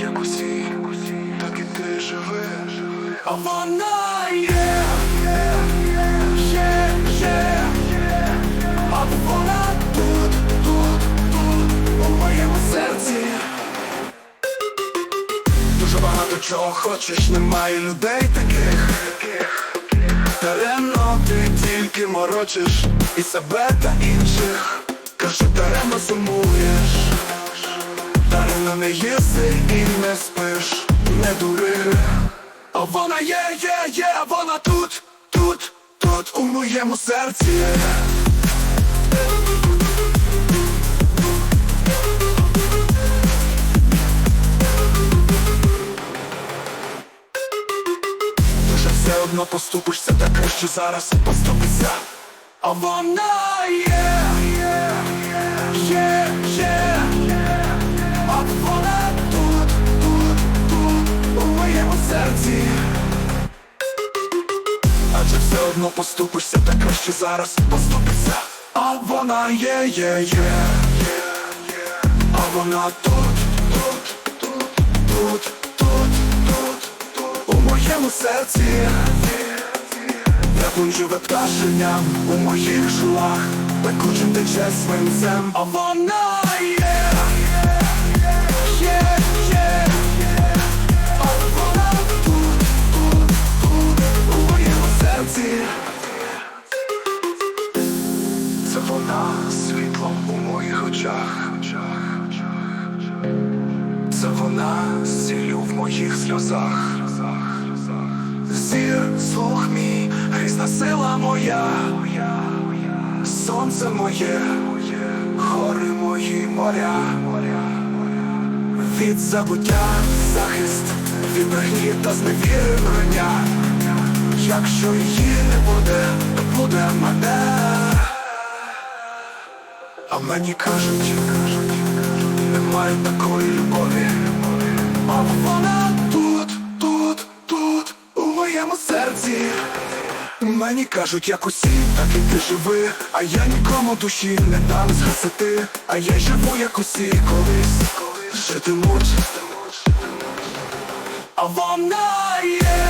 як усі, так і ти живи, а вона є, є, є, а вона тут, тут, тут, у моєму серці. Дуже багато чого хочеш, немає людей таких. Даремно ти тільки морочиш і себе та інших. Кажу, даремно даремно не їси і не спиш, не дури. А вона є, є, є, вона тут, тут, тут у моєму серці. Вже все одно поступишся таке, що зараз поступиться. А вона є, є, є, Адже все одно поступишся таке, що зараз поступиться. А вона є, є, є, а вона тут, тут, тут, тут, тут, тут, у моєму серці. Як живе пташенням у моїх жилах, пекучим тече свинцем, а вона є, вона світлом у моїх очах. Це вона сіллю в моїх сльозах. Зір, слух мій, грізна сила моя, сонце моє, гори мої моря, від забуття захист, від брехні та зневірення. Якщо її не буде, то буде мене. А мені кажуть, немає такої любові. А вона тут, тут, тут, у моєму серці. Мені кажуть, як усі, так і ти живи, а я нікому душі не дам згасити, а я живу, як усі колись, житимуть. А вона є,